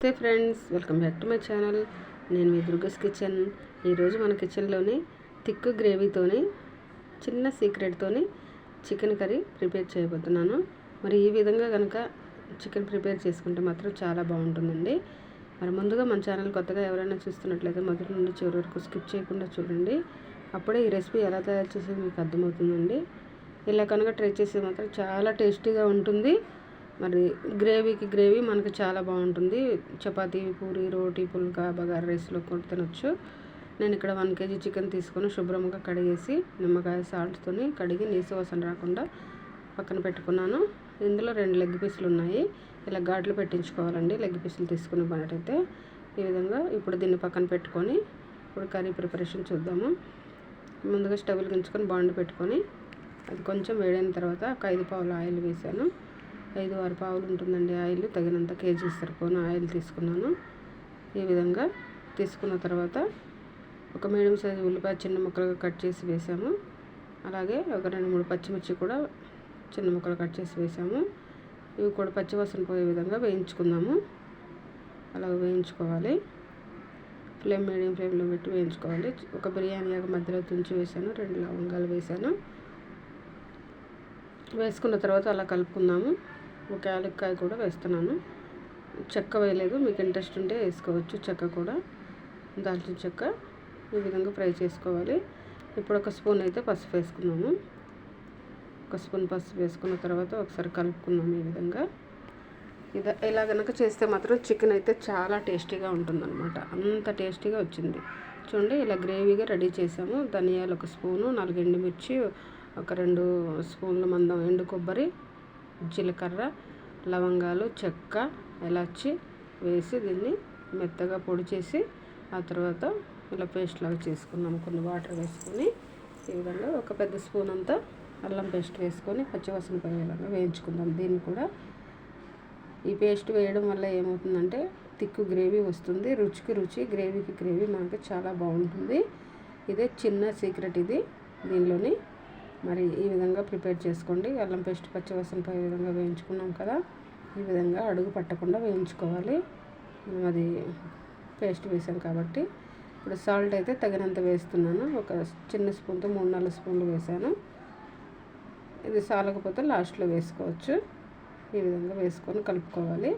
నమస్తే friends welcome back to my channel. నేను మీ దుర్గస్ కిచెన్. ఈరోజు మన కిచెన్లోని థిక్ గ్రేవీతోని చిన్న సీక్రెట్తోని చికెన్ కర్రీ ప్రిపేర్ చేయబోతున్నాను. మరి ఈ విధంగా కనుక చికెన్ ప్రిపేర్ చేసుకుంటే మాత్రం చాలా బాగుంటుందండి. మరి ముందుగా మన ఛానల్ కొత్తగా ఎవరైనా చూస్తున్నట్లయితే మొదటి నుండి చివరి వరకు స్కిప్ చేయకుండా చూడండి. అప్పుడే ఈ రెసిపీ ఎలా తయారు చేసేది మీకు అర్థమవుతుందండి. ఇలా కనుక ట్రై చేస్తే మాత్రం చాలా టేస్టీగా ఉంటుంది. మరి గ్రేవీకి గ్రేవీ మనకు చాలా బాగుంటుంది. చపాతీ పూరి రోటీ పుల్కా బగారా రైస్లో కూడా తినొచ్చు. నేను ఇక్కడ వన్ కేజీ చికెన్ తీసుకొని శుభ్రంగా కడిగేసి నిమ్మకాయ సాల్ట్తో కడిగి నీసు వాసన రాకుండా పక్కన పెట్టుకున్నాను. ఇందులో రెండు లెగ్ పీసులు ఉన్నాయి. ఇలా ఘాట్లు పెట్టించుకోవాలండి. లెగ్ పీసులు తీసుకుని పనటైతే ఈ విధంగా ఇప్పుడు దీన్ని పక్కన పెట్టుకొని ఇప్పుడు కర్రీ ప్రిపరేషన్ చూద్దాము. ముందుగా స్టవ్ గించుకొని బాండ్ పెట్టుకొని అది కొంచెం వేడైన తర్వాత ఒక ఐదు పావులు ఆయిల్ వేసాను. ఐదు ఆరు పావులు ఉంటుందండి ఆయిల్. తగినంత కేజీ సరిపోను ఆయిల్ తీసుకున్నాను. ఈ విధంగా తీసుకున్న తర్వాత ఒక మీడియం సైజు ఉల్లిపాయ చిన్న ముక్కలుగా కట్ చేసి వేసాము. అలాగే ఒక రెండు మూడు పచ్చిమిర్చి కూడా చిన్న ముక్కలు కట్ చేసి వేసాము. ఇవి కూడా పచ్చివాసన పోయే విధంగా వేయించుకుందాము. అలా వేయించుకోవాలి. ఫ్లేమ్ మీడియం ఫ్లేమ్లో పెట్టి వేయించుకోవాలి. ఒక బిర్యానీ మధ్యలో తుంచి వేసాను. రెండు లవంగాలు వేసాను. వేసుకున్న తర్వాత అలా కలుపుకుందాము. ఒక యాలక్కాయ కూడా వేస్తున్నాను. చెక్క వేయలేదు మీకు ఇంట్రెస్ట్ ఉంటే వేసుకోవచ్చు చెక్క కూడా. దాల్చిన చెక్క ఈ విధంగా ఫ్రై చేసుకోవాలి. ఇప్పుడు ఒక స్పూన్ అయితే పసుపు వేసుకున్నాము ఒక స్పూన్ పసుపు వేసుకున్న తర్వాత ఒకసారి కలుపుకున్నాము ఈ విధంగా. ఇది ఇలా కనుక చేస్తే మాత్రం చికెన్ అయితే చాలా టేస్టీగా ఉంటుందన్నమాట. అంత టేస్టీగా వచ్చింది. చూడండి ఇలా గ్రేవీగా రెడీ చేసాము. ధనియాలు ఒక స్పూను నాలుగు ఎండుమిర్చి ఒక రెండు స్పూన్ల మందం ఎండు కొబ్బరి జీలకర్ర లవంగాలు చెక్క ఎలాచి వేసి దీన్ని మెత్తగా పొడి చేసి ఆ తర్వాత ఇలా పేస్ట్ లాగా చేసుకున్నాం. కొన్ని వాటర్ వేసుకొని ఈ విధంగా ఒక పెద్ద స్పూన్ అంతా అల్లం పేస్ట్ వేసుకొని పచ్చివాసన పోయే విధంగా వేయించుకుందాం. దీన్ని కూడా ఈ పేస్ట్ వేయడం వల్ల ఏమవుతుందంటే తిక్కు గ్రేవీ వస్తుంది. రుచికి రుచి గ్రేవీకి గ్రేవీ మనకి చాలా బాగుంటుంది. ఇదే చిన్న సీక్రెట్ ఇది. దీనిలోని మరి ఈ విధంగా ప్రిపేర్ చేసుకోండి. అల్లం పేస్ట్ పచ్చివాసన పోయే విధంగా వేయించుకున్నాం కదా ఈ విధంగా అడుగు పట్టకుండా వేయించుకోవాలి. అది పేస్ట్ వేసాం కాబట్టి. ఇప్పుడు సాల్ట్ అయితే తగినంత వేస్తున్నాను. ఒక చిన్న స్పూన్తో మూడు నాలుగు స్పూన్లు వేసాను. ఇది సాలకపోతే లాస్ట్లో వేసుకోవచ్చు. ఈ విధంగా వేసుకొని కలుపుకోవాలి.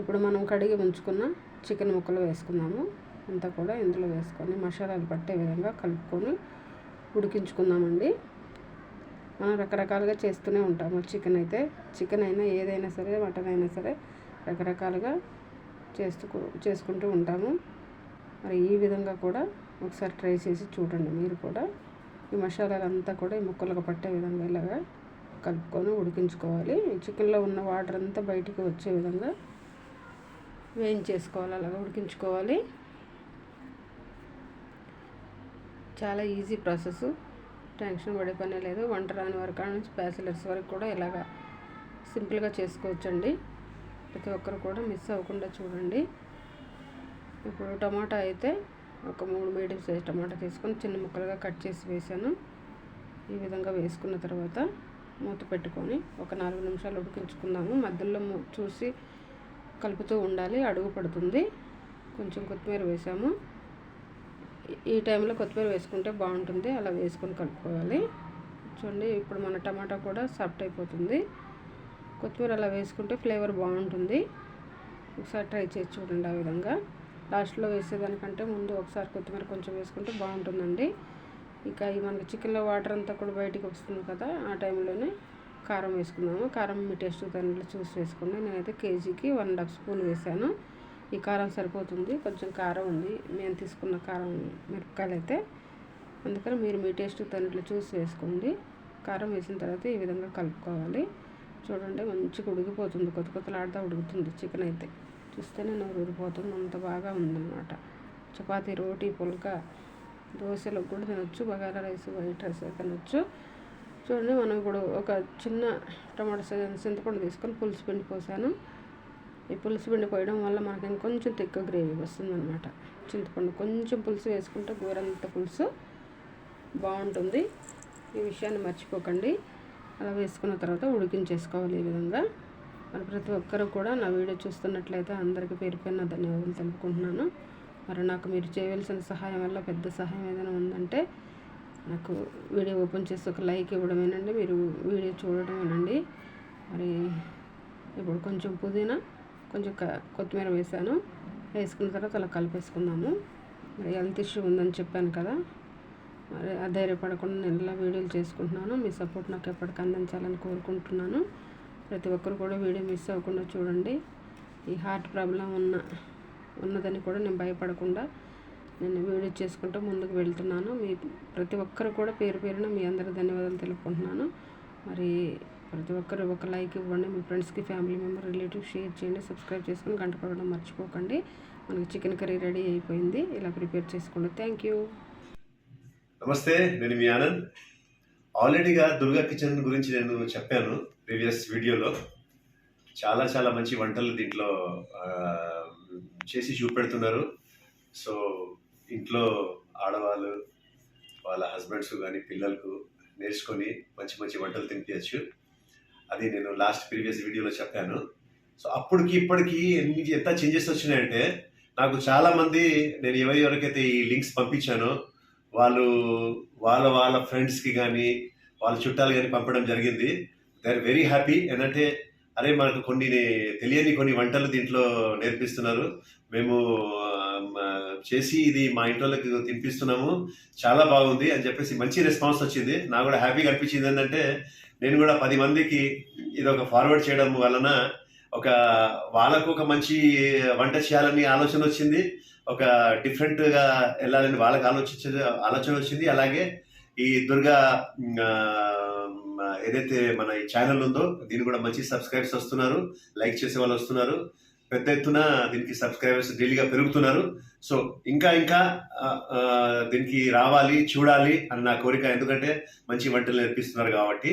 ఇప్పుడు మనం కడిగి ఉంచుకున్న చికెన్ ముక్కలు వేసుకున్నాము. అంతా కూడా ఇందులో వేసుకొని మసాలాలు పట్టే విధంగా కలుపుకొని ఉడికించుకుందామండి. రకరకాలుగా చేస్తూనే ఉంటాము. చికెన్ అయితే చికెన్ అయినా ఏదైనా సరే మటన్ అయినా సరే రకరకాలుగా చేస్తూ చేసుకుంటూ ఉంటాము. మరి ఈ విధంగా కూడా ఒకసారి ట్రై చేసి చూడండి మీరు కూడా. ఈ మసాలాలంతా కూడా ఈ ముక్కలకు పట్టే విధంగా ఇలాగా కలుపుకొని ఉడికించుకోవాలి. ఈ చికెన్లో ఉన్న వాటర్ అంతా బయటికి వచ్చే విధంగా వేయించేసుకోవాలి. అలాగా ఉడికించుకోవాలి. చాలా ఈజీ ప్రాసెస్. టెన్షన్ పడే పనే లేదు. వంట రాని వరకు నుంచి బ్యాచిలర్స్ వరకు కూడా ఇలాగా సింపుల్గా చేసుకోవచ్చండి. ప్రతి ఒక్కరు కూడా మిస్ అవ్వకుండా చూడండి. ఇప్పుడు టమాటా అయితే ఒక మూడు మీడియం సైజ్ టమాటా తీసుకొని చిన్న ముక్కలుగా కట్ చేసి వేసాను. ఈ విధంగా వేసుకున్న తర్వాత మూత పెట్టుకొని ఒక నాలుగు నిమిషాలు ఉడికించుకుందాము. మధ్యలో చూసి కలుపుతూ ఉండాలి. అడుగు పడుతుంది. కొంచెం కొత్తిమీర వేసాము. ఈ టైంలో కొత్తిమీర వేసుకుంటే బాగుంటుంది. అలా వేసుకొని కలుపుకోవాలి. చూడండి ఇప్పుడు మన టమాటా కూడా సాఫ్ట్ అయిపోతుంది. కొత్తిమీర అలా వేసుకుంటే ఫ్లేవర్ బాగుంటుంది. ఒకసారి ట్రై చేసి చూడండి ఆ విధంగా. లాస్ట్లో వేసేదానికంటే ముందు ఒకసారి కొత్తిమీర కొంచెం వేసుకుంటే బాగుంటుందండి. ఇక ఈ మనకి చికెన్లో వాటర్ అంతా కూడా బయటికి వస్తుంది కదా ఆ టైంలోనే కారం వేసుకున్నాము కారం మీ టేస్ట్ దానిలో చూసి వేసుకోండి. నేనైతే కేజీకి వన్ అండ్ హాఫ్ స్పూన్ వేసాను. ఈ కారం సరిపోతుంది. కొంచెం కారం ఉంది. మేము తీసుకున్న కారం మిరపకాయలు అయితే అందుకని మీరు మీ టేస్ట్ తనట్లు చూసి వేసుకోండి కారం వేసిన తర్వాత ఈ విధంగా కలుపుకోవాలి. చూడండి మంచిగా ఉడికిపోతుంది. కొత్త కొత్తలాడుతూ ఉడుకుతుంది చికెన్ అయితే. చూస్తేనే నోరు ఊరిపోతుంది. అంత బాగా ఉందన్నమాట. చపాతి రోటీ పుల్క దోశలకు కూడా తినొచ్చు. బగారా రైస్ వైట్ రైస్ తినొచ్చు. చూడండి మనం ఇప్పుడు ఒక చిన్న టమాటా చింతపండు తీసుకొని పులుసు పిండి పోసాను. ఈ పులుసు పిండి పోయడం వల్ల మనకి ఇంకొంచెం తిక్క గ్రేవీ వస్తుందన్నమాట. చింతపండు కొంచెం పులుసు వేసుకుంటే గోరంత పులుసు బాగుంటుంది. ఈ విషయాన్ని మర్చిపోకండి. అలా వేసుకున్న తర్వాత ఉడికించేసుకోవాలి ఈ విధంగా. మరి ప్రతి ఒక్కరు కూడా నా వీడియో చూస్తున్నట్లయితే అందరికీ పేరు పైన ధన్యవాదాలు తెలుపుకుంటున్నాను. మరి నాకు మీరు చేయవలసిన సహాయం వల్ల పెద్ద సహాయం ఏదైనా ఉందంటే నాకు వీడియో ఓపెన్ చేసి ఒక లైక్ ఇవ్వడమేనండి. మీరు వీడియో చూడడమేనండి మరి ఇప్పుడు కొంచెం పుదీనా కొంచెం క- కొత్తిమీర వేసాను. వేసుకున్న తర్వాత అలా కలిపేసుకున్నాము మరి హెల్త్ ఇష్యూ ఉందని చెప్పాను కదా. మరి అధైర్యపడకుండా నేను ఇలా వీడియోలు చేసుకుంటున్నాను. మీ సపోర్ట్ నాకు ఎప్పటికీ అందించాలని కోరుకుంటున్నాను. ప్రతి ఒక్కరు కూడా వీడియో మిస్ అవ్వకుండా చూడండి. ఈ హార్ట్ ప్రాబ్లం ఉన్న ఉన్నదని కూడా నేను భయపడకుండా నేను వీడియో చేసుకుంటూ ముందుకు వెళ్తున్నాను. మీ ప్రతి ఒక్కరు కూడా పేరు పేరున మీ అందరి ధన్యవాదాలు తెలుపుకుంటున్నాను. మరి ప్రతి ఒక్కరు ఒక లైక్ ఇవ్వండి. మీ ఫ్రెండ్స్కి ఫ్యామిలీ మెంబర్ రిలేటివ్ షేర్ చేయండి. సబ్స్క్రైబ్ చేసుకుని గంట పడడం మర్చిపోకండి. మనకి చికెన్ కర్రీ రెడీ అయిపోయింది. ఇలా ప్రిపేర్ చేసుకోండి. Thank you. నమస్తే నేను మీ ఆనంద్. ఆల్రెడీగా దుర్గా కిచెన్ గురించి నేను చెప్పాను ప్రీవియస్ వీడియోలో. చాలా చాలా మంచి వంటలు దీంట్లో చేసి చూపెడుతున్నారు. సో ఇంట్లో ఆడవాళ్ళు వాళ్ళ హస్బెండ్స్ కానీ పిల్లలకు నేర్చుకొని మంచి మంచి వంటలు తినిపించచ్చు అది నేను లాస్ట్ ప్రీవియస్ వీడియోలో చెప్పాను. సో అప్పటికి ఇప్పటికి ఎన్ని ఎంత చేంజెస్ వచ్చినాయంటే నాకు చాలామంది నేను ఎవరి ఎవరికైతే ఈ లింక్స్ పంపించానో వాళ్ళు వాళ్ళ వాళ్ళ ఫ్రెండ్స్కి కానీ వాళ్ళ చుట్టాలు కానీ పంపడం జరిగింది. దే ఆర్ వెరీ హ్యాపీ ఏంటంటే అరే మనకు కొన్ని తెలియని కొన్ని వంటలు దీంట్లో నేర్పిస్తున్నారు. మేము చేసి ఇది మా ఇంట్లోకి తినిపిస్తున్నాము. చాలా బాగుంది అని చెప్పేసి మంచి రెస్పాన్స్ వచ్చింది. నాకు కూడా హ్యాపీగా అనిపించింది ఏంటంటే నేను కూడా పది మందికి ఇది ఒక ఫార్వర్డ్ చేయడం వలన ఒక వాళ్ళకు ఒక మంచి వంట చేయాలని ఆలోచన వచ్చింది. ఒక డిఫరెంట్గా వెళ్ళాలని వాళ్ళకి ఆలోచించే ఆలోచన వచ్చింది. అలాగే ఈ దుర్గా ఏదైతే మన ఈ ఛానల్ ఉందో దీని కూడా మంచి సబ్స్క్రైబర్స్ వస్తున్నారు. లైక్ చేసే వాళ్ళు వస్తున్నారు. పెద్ద ఎత్తున దీనికి సబ్స్క్రైబర్స్ డైలీగా పెరుగుతున్నారు. సో ఇంకా ఇంకా దీనికి రావాలి చూడాలి అని నా కోరిక. ఎందుకంటే మంచి వంటలు నేర్పిస్తున్నారు కాబట్టి.